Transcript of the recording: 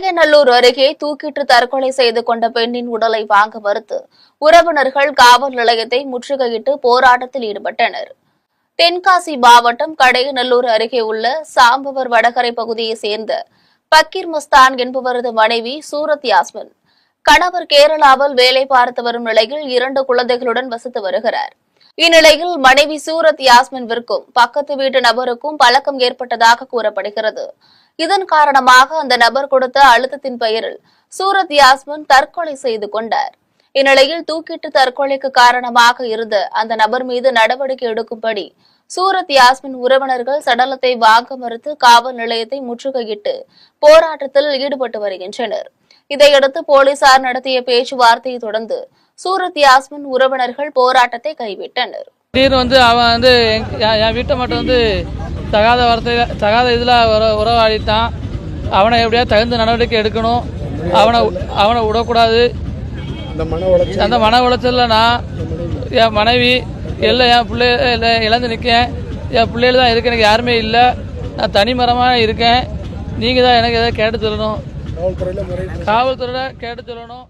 கடையநல்லூர் அருகே தூக்கிட்டு தற்கொலை செய்து கொண்ட பெண்ணின் உடலை வாங்க மறுத்து உறவினர்கள் காவல் நிலையத்தை முற்றுகையிட்டு போராட்டத்தில் ஈடுபட்டனர். தென்காசி மாவட்டம் கடையநல்லூர் அருகே உள்ள சாம்பவர் வடகரை பகுதியைச் சேர்ந்த பக்கீர் மஸ்தான் என்பவரது மனைவி சூரத் யாஸ்மின் கணவர் கேரளாவில் வேலை பார்த்து வரும் நிலையில் இரண்டு குழந்தைகளுடன் வசித்து வருகிறார். இந்நிலையில் மனைவி சூரத் யாஸ்மின்விற்கும் பக்கத்து வீட்டு நபருக்கும் பழக்கம் ஏற்பட்டதாக கூறப்படுகிறது. இதன் காரணமாக அந்த நபர் கொடுத்த அழுத்தத்தின் பெயரில் சூரத் யாஸ்மின் தற்கொலை செய்து கொண்டார். இந்நிலையில் தூக்கிட்டு தற்கொலைக்கு காரணமாக இருந்த அந்த நபர் மீது நடவடிக்கை எடுக்கும்படி சூரத் யாஸ்மின் உறவினர்கள் சடலத்தை வாங்க மறுத்து காவல் நிலையத்தை முற்றுகையிட்டு போராட்டத்தில் ஈடுபட்டு வருகின்றனர். இதையடுத்து போலீசார் நடத்திய பேச்சுவார்த்தையை தொடர்ந்து சூரத் யாஸ்மின் உறவினர்கள் போராட்டத்தை கைவிட்டனர். வந்து அவன் வந்து என் வீட்டை மட்டும் வந்து தகாத வார்த்தையில் தகாத இதில் உற உறவாடிட்டான். அவனை எப்படியா தகுந்த நடவடிக்கை எடுக்கணும். அவனை அவனை விடக்கூடாது. அந்த மன உளைச்சலில் நான் என் மனைவி எல்லாம் என் பிள்ளை எல்லாம் இழந்து நிற்கேன். என் பிள்ளைகள் தான் இருக்கு எனக்கு யாருமே இல்லை. நான் தனிமரமாக இருக்கேன். நீங்கள் தான் எனக்கு எதாவது கேட்டு சொல்லணும் காவல்துறையில் கேட்டு சொல்லணும்